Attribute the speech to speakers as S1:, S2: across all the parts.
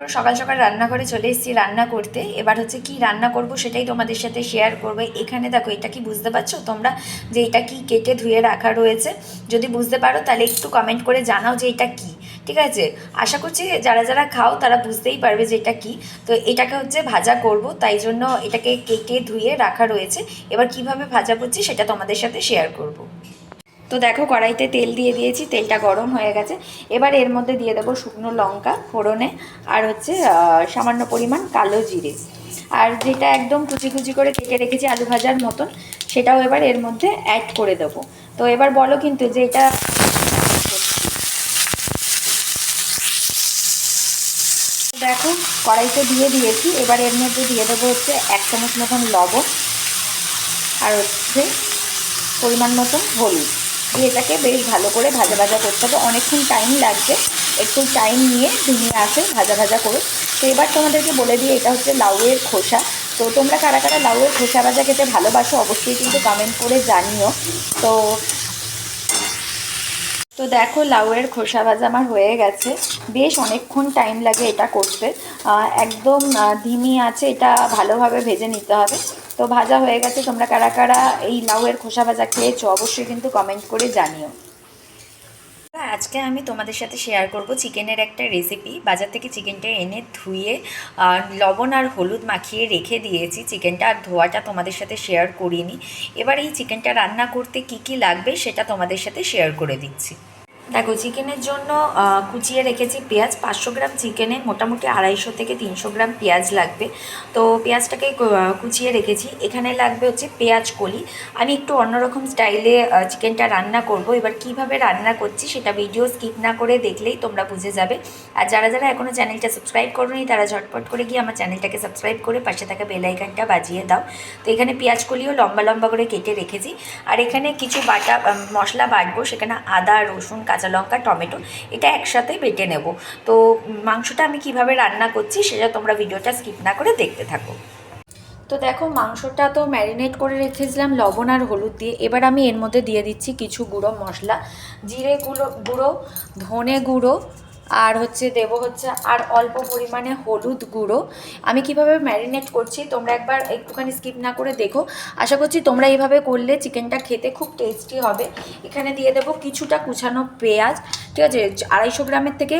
S1: সকাল সকাল রান্নাঘরে চলে এসেছি রান্না করতে। এবার হচ্ছে কি রান্না করব সেটাই তোমাদের সাথে শেয়ার করব। এখানে দেখো, এটা কি বুঝতে পারছ তোমরা যে এটা কি কেটে ধুয়ে রাখা রয়েছে? যদি বুঝতে পারো তাহলে একটু কমেন্ট করে জানাও যে এটা কি। ঠিক আছে? আশা করছি যারা যারা খাও তারা বুঝতেই পারবে যে এটা কি। তো এটাকে হচ্ছে ভাজা করব, তাই জন্য এটাকে কেটে ধুয়ে রাখা রয়েছে। এবার কীভাবে ভাজা করছি সেটা তোমাদের সাথে শেয়ার করব। তো দেখো কড়াইতে তেল দিয়ে দিয়েছি, তেলটা গরম হয়ে গেছে। এবার এর মধ্যে দিয়ে দেবো শুকনো লঙ্কা, ফোড়নে, আর হচ্ছে সামান্য পরিমাণ কালো জিরে। আর যেটা একদম কুচি কুচি করে কেটে রেখেছি আলু ভাজার মতন, সেটাও এবার এর মধ্যে অ্যাড করে দেবো। তো এবার বলো কিন্তু যে এটা দেখো, কড়াইতে দিয়ে দিয়েছি, এবার এর মধ্যে দিয়ে দেবো হচ্ছে এক চামচ মতন লবণ, আর হচ্ছে পরিমাণ মতন হলুদ। এটাকে বেশ ভালো করে ভাজা ভাজা করতে হবে। অনেকক্ষণ টাইম লাগবে। একটু টাইম নিয়ে ধুমিয়ে আসে ভাজা ভাজা করে। তো এবার তোমাদেরকে বলে দিই, এটা হচ্ছে লাউয়ের খোসা। তো তোমরা কারা কারা লাউয়ের খোসা ভাজা খেতে ভালোবাসো অবশ্যই কিন্তু কমেন্ট করে জানিও। তো তো দেখো লাউয়ের খোসা ভাজা আমার হয়ে গেছে। বেশ অনেকক্ষণ টাইম লাগে এটা করতে। একদম ধিমি আছে, এটা ভালোভাবে ভেজে নিতে হবে। তো ভাজা হয়ে গেছে, তোমরা কারা কারা এই লাউয়ের খোসা ভাজা খেয়েছো অবশ্যই কিন্তু কমেন্ট করে জানিও। আজকে আমি তোমাদের সাথে শেয়ার করব চিকেনের একটা রেসিপি বাজার থেকে চিকেনটা এনে ধুয়ে লবণ আর হলুদ মাখিয়ে রেখে দিয়েছি। চিকেনটা আর ধোয়াটা তোমাদের সাথে শেয়ার করিনি। এবার এই চিকেনটা রান্না করতে কি কি লাগবে সেটা তোমাদের সাথে শেয়ার করে দিচ্ছি। দেখো, চিকেনের জন্য কুচিয়ে রেখেছি পেঁয়াজ। পাঁচশো গ্রাম চিকেনে মোটামুটি আড়াইশো থেকে তিনশো গ্রাম পেঁয়াজ লাগবে। তো পেঁয়াজটাকে কুচিয়ে রেখেছি। এখানে লাগবে হচ্ছে পেঁয়াজ কলি। আমি একটু অন্যরকম স্টাইলে চিকেনটা রান্না করব। এবার কীভাবে রান্না করছি সেটা ভিডিও স্কিপ না করে দেখলেই তোমরা বুঝে যাবে। আর যারা যারা এখনও চ্যানেলটা সাবস্ক্রাইব করোনি, তারা ঝটপট করে গিয়ে আমার চ্যানেলটাকে সাবস্ক্রাইব করে পাশে থাকা বেল আইকনটা বাজিয়ে দাও। তো এখানে পেঁয়াজ কলিও লম্বা লম্বা করে কেটে রেখেছি। আর এখানে কিছু বাটা মশলা বাটবো। সেখানে আদা, রসুন কাঁচা লঙ্কা, টমেটো, এটা একসাথে বেটে নেব। তো মাংসটা আমি কীভাবে রান্না করছি সেটা তোমরা ভিডিওটা স্কিপ না করে দেখতে থাকো। তো দেখো, মাংসটা তো ম্যারিনেট করে রেখেছিলাম লবণ আর হলুদ দিয়ে। এবার আমি এর মধ্যে দিয়ে দিচ্ছি কিছু গুঁড়ো মশলা, জিরে গুঁড়ো গুঁড়ো, ধনে গুঁড়ো আর হচ্ছে দেবো হচ্ছে আর অল্প পরিমাণে হলুদ গুঁড়ো। আমি কীভাবে ম্যারিনেট করছি তোমরা একবার একটুখানি স্কিপ না করে দেখো। আশা করছি তোমরা এইভাবে করলে চিকেনটা খেতে খুব টেস্টি হবে। এখানে দিয়ে দেবো কিছুটা কুচানো পেঁয়াজ, ঠিক আছে? আড়াইশো গ্রামের থেকে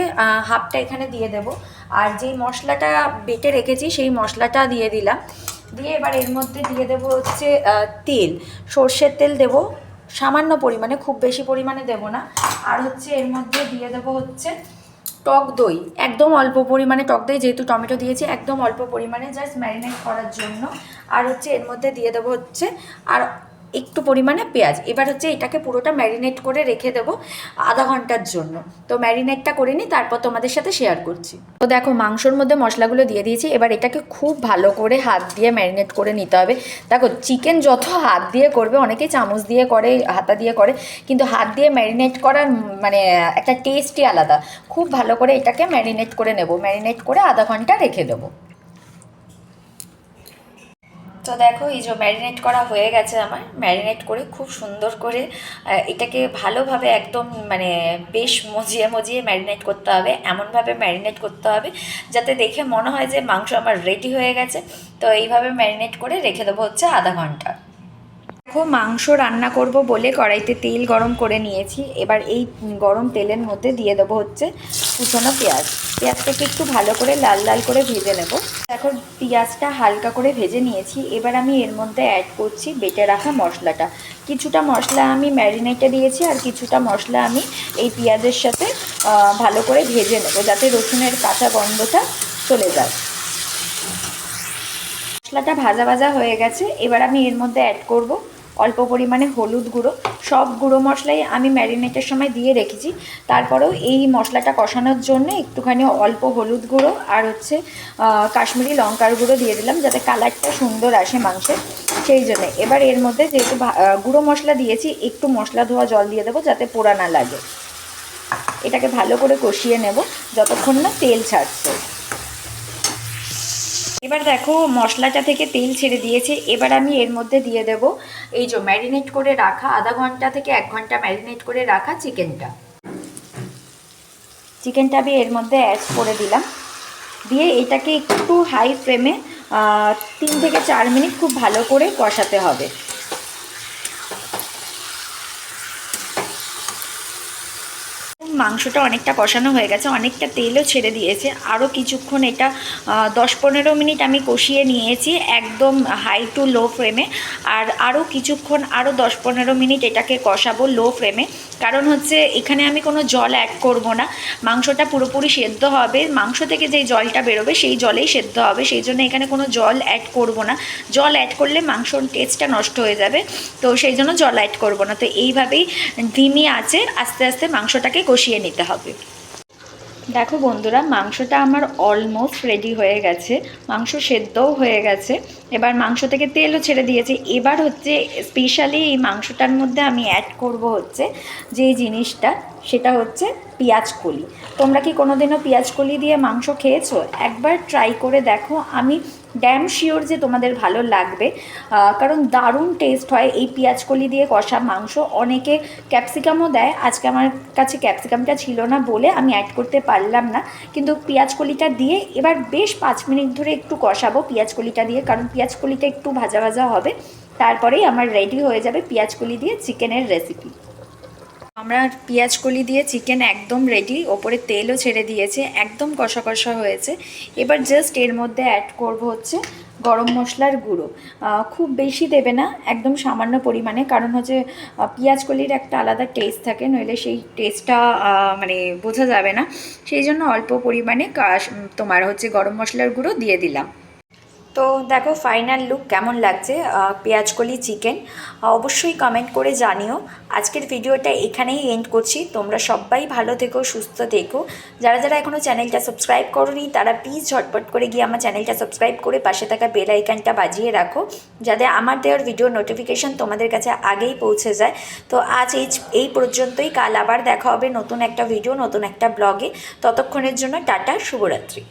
S1: হাফটা এখানে দিয়ে দেবো। আর যেই মশলাটা বেটে রেখেছি সেই মশলাটা দিয়ে দিলাম। দিয়ে এবার এর মধ্যে দিয়ে দেবো হচ্ছে তেল। সর্ষের তেল দেব। সামান্য পরিমাণে, খুব বেশি পরিমাণে দেব না। আর হচ্ছে এর মধ্যে দিয়ে দেবো হচ্ছে টক দই, একদম অল্প পরিমাণে টক দই, যেহেতু টমেটো দিয়েছি, একদম অল্প পরিমাণে জাস্ট ম্যারিনেট করার জন্য। আর হচ্ছে এর মধ্যে দিয়ে দেবো হচ্ছে আর একটু পরিমাণে পেঁয়াজ। এবার হচ্ছে এটাকে পুরোটা ম্যারিনেট করে রেখে দেবো আধা ঘণ্টার জন্য। তো ম্যারিনেটটা করে নিই তারপর তোমাদের সাথে শেয়ার করছি। তো দেখো, মাংসর মধ্যে মশলাগুলো দিয়ে দিয়েছি। এবার এটাকে খুব ভালো করে হাত দিয়ে ম্যারিনেট করে নিতে হবে। দেখো চিকেন যত হাত দিয়ে করবে, অনেকেই চামচ দিয়ে করে, হাতা দিয়ে করে, কিন্তু হাত দিয়ে ম্যারিনেট করার মানে একটা টেস্টই আলাদা। খুব ভালো করে এটাকে ম্যারিনেট করে নেব। ম্যারিনেট করে আধা ঘণ্টা রেখে দেবো। তো দেখো, এই যে ম্যারিনেট করা হয়ে গেছে আমার। ম্যারিনেট করে খুব সুন্দর করে এটাকে ভালোভাবে একদম মানে বেশ মজিয়ে মজিয়ে ম্যারিনেট করতে হবে, এমনভাবে ম্যারিনেট করতে হবে যাতে দেখে মনে হয় যে মাংস আমার রেডি হয়ে গেছে। তো এইভাবে ম্যারিনেট করে রেখে দেবো হচ্ছে আধা ঘণ্টা। দেখো, মাংস রান্না করব বলে কড়াইতে তেল গরম করে নিয়েছি। এবার এই গরম তেলের মধ্যে দিয়ে দেবো হচ্ছে কুচনো পেঁয়াজ। পেঁয়াজটাকে একটু ভালো করে লাল লাল করে ভেজে নেব। দেখো পেঁয়াজটা হালকা করে ভেজে নিয়েছি। এবার আমি এর মধ্যে অ্যাড করছি বেটে রাখা মশলাটা। কিছুটা মশলা আমি ম্যারিনেটে দিয়েছি আর কিছুটা মশলা আমি এই পেঁয়াজের সাথে ভালো করে ভেজে নেব যাতে রসুনের কাঁচা গন্ধটা চলে যায়। মশলাটা ভাজা ভাজা হয়ে গেছে। এবার আমি এর মধ্যে অ্যাড করব অল্প পরিমাণে হলুদ গুঁড়ো, সব গুঁড়ো মশলাই আমি ম্যারিনেটের সময় দিয়ে রেখেছি। তারপরেও এই মশলাটা কষানোর জন্য একটুখানি অল্প হলুদ গুঁড়ো আর হচ্ছে কাশ্মীরি লঙ্কার গুঁড়ো দিয়ে দিলাম যাতে কালারটা সুন্দর আসে মাংসের সেই জন্য এবার এর মধ্যে যেহেতু গুঁড়ো মশলা দিয়েছি, একটু মশলা ধোয়া জল দিয়ে দেবো যাতে পোড়া না লাগে। এটাকে ভালো করে কষিয়ে নেব, যতক্ষণ না তেল ছাড়ছে। এবার দেখো, মশলাটা থেকে তেল ছেড়ে দিয়েছে। এবার আমি এর মধ্যে দিয়ে দেব এই যে ম্যারিনেট করে রাখা আধা ঘণ্টা থেকে এক ঘণ্টা ম্যারিনেট করে রাখা চিকেনটা চিকেনটা আমি এর মধ্যে অ্যাড করে দিলাম। দিয়ে এটাকে একটু হাই ফ্লেমে তিন থেকে চার মিনিট খুব ভালো করে কষাতে হবে। মাংসটা অনেকটা কষানো হয়ে গেছে, অনেকটা তেলও ছেড়ে দিয়েছে। আরও কিছুক্ষণ এটা দশ পনেরো মিনিট আমি কষিয়ে নিয়েছি একদম হাই টু লো ফ্লেমে আর আরও কিছুক্ষণ আরও দশ পনেরো মিনিট এটাকে কষাবো লো ফ্লেমে কারণ হচ্ছে এখানে আমি কোনো জল অ্যাড করব না। মাংসটা পুরোপুরি সেদ্ধ হবে। মাংস থেকে যেই জলটা বেরোবে সেই জলেই সেদ্ধ হবে। সেই জন্য এখানে কোনো জল অ্যাড করব না। জল অ্যাড করলে মাংসর টেস্টটা নষ্ট হয়ে যাবে। তো সেই জন্য জল অ্যাড করব না। তো এইভাবেই ধিমি আছে। আস্তে আস্তে মাংসটাকে কষিয়ে নিতে হবে। দেখো বন্ধুরা, মাংসটা আমার অলমোস্ট রেডি হয়ে গেছে। মাংস সেদ্ধও হয়ে গেছে। এবার মাংস থেকে তেলও ছেড়ে দিয়েছে। এবার হচ্ছে স্পেশালি এই মাংসটার মধ্যে আমি অ্যাড করব হচ্ছে যে জিনিসটা, সেটা হচ্ছে পেঁয়াজ কলি। তোমরা কি কোনোদিনও পেঁয়াজ কলি দিয়ে মাংস খেয়েছো? একবার ট্রাই করে দেখো। আমি ড্যাম শিওর যে তোমাদের ভালো লাগবে। কারণ দারুণ টেস্ট হয় এই পেঁয়াজ কলি দিয়ে কষা মাংস। অনেকে ক্যাপসিকামও দেয়। আজকে আমার কাছে ক্যাপসিকামটা ছিল না বলে আমি অ্যাড করতে পারলাম না। কিন্তু পেঁয়াজ কলিটা দিয়ে এবার বেশ পাঁচ মিনিট ধরে একটু কষাবো পেঁয়াজ কলিটা দিয়ে। কারণ পেঁয়াজ কলিটা একটু ভাজা ভাজা হবে। তারপরেই আমার রেডি হয়ে যাবে পেঁয়াজ কলি দিয়ে চিকেনের রেসিপি আমরা পেঁয়াজ কলি দিয়ে চিকেন একদম রেডি ওপরে তেলও ছেড়ে দিয়েছে, একদম কষা কষা হয়েছে। এবার জাস্ট এর মধ্যে অ্যাড করব হচ্ছে গরম মশলার গুঁড়ো। খুব বেশি দেবে না, একদম সামান্য পরিমাণে, কারণ হচ্ছে পেঁয়াজ কলির একটা আলাদা টেস্ট থাকে, নইলে সেই টেস্টটা মানে বোঝা যাবে না। সেই জন্য অল্প পরিমাণে তোমার হচ্ছে গরম মশলার গুঁড়ো দিয়ে দিলাম। তো দেখো ফাইনাল লুক কেমন লাগছে? পেঁয়াজকলি চিকেন অবশ্যই কমেন্ট করে জানিও। আজকের ভিডিওটা এখানেই এন্ড করছি। তোমরা সবাই ভালো থেকো, সুস্থ থেকো। যারা যারা এখনও চ্যানেলটা সাবস্ক্রাইব করনি, তারা প্লিজ ঝটপট করে গিয়ে আমার চ্যানেলটা সাবস্ক্রাইব করে পাশে থাকা বেল বাজিয়ে রাখো, যাতে আমার দেওয়ার ভিডিও নোটিফিকেশন তোমাদের কাছে আগেই পৌঁছে যায়। তো আজ এই এই পর্যন্তই। কাল আবার দেখা হবে নতুন একটা ভিডিও নতুন একটা ব্লগে ততক্ষণের জন্য টাটা, শুভরাত্রি।